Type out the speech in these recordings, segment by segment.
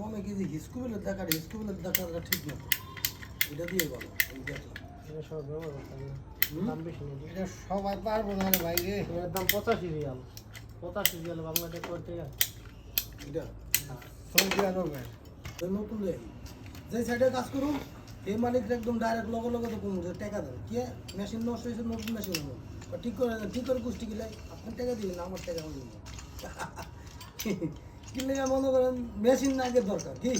অনেকে যে হিসকুবেলের দেখার হিসকুবেলের দেখাটা ঠিক না এটা দিয়ে বলো আমি দেখলাম এটা সব ব্যবহার করতে হবে। দাম বেশি নেই এটা সবাই পারব না ভাই রে। দাম পঁচাশি রিয়াল। পঁচাশি রিয়াল বাংলাদেশ করতে গেলে এটা? হ্যাঁ। সৌদি আরবে। নতুন যে সাইডে কাজ করুন এই মালিক একদম ডাইরেক্ট লগে লগে তো কোনো যে টাকা দেন কে? মেশিন নষ্ট হয়েছে নতুন মেশিন হলো ঠিক করে ঠিক করে গোষ্ঠী কিলাই আপনার টাকা দিবেন আমার টাকা কিনলে মনে করেন মেশিন আগে দরকার কি?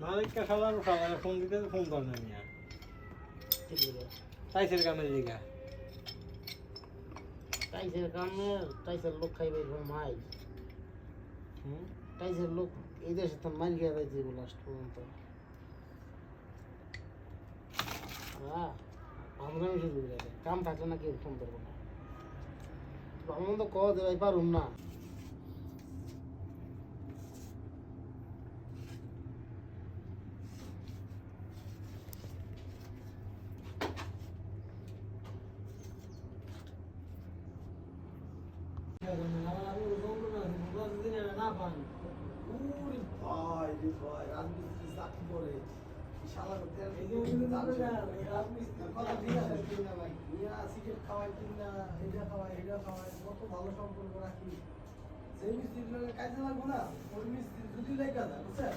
মালিককে খাবার খাবার ফোন দিতে ফোন করে না মিয়া। টাইসের কামের লিগা টাইসের কামে টাইসের লোক খাইবে ঘর মাই হুম? টাইসের লোক এই দেশে তো মাইল গিয়ে যাইছে লাস্ট পর্যন্ত। হ্যাঁ আমরা শুরু করে কাম থাকলে না কেউ ফোন করব না। ভালো মন্দ কওয়া দেবে পারুম না। ভাই রে ভাই খাওয়াই কত ভালো সম্পর্ক রাখি সেই মিস্ত্রির কাজে লাগবো না, ওই মিস্ত্রি যদি লেখা যায়, বুঝছেন?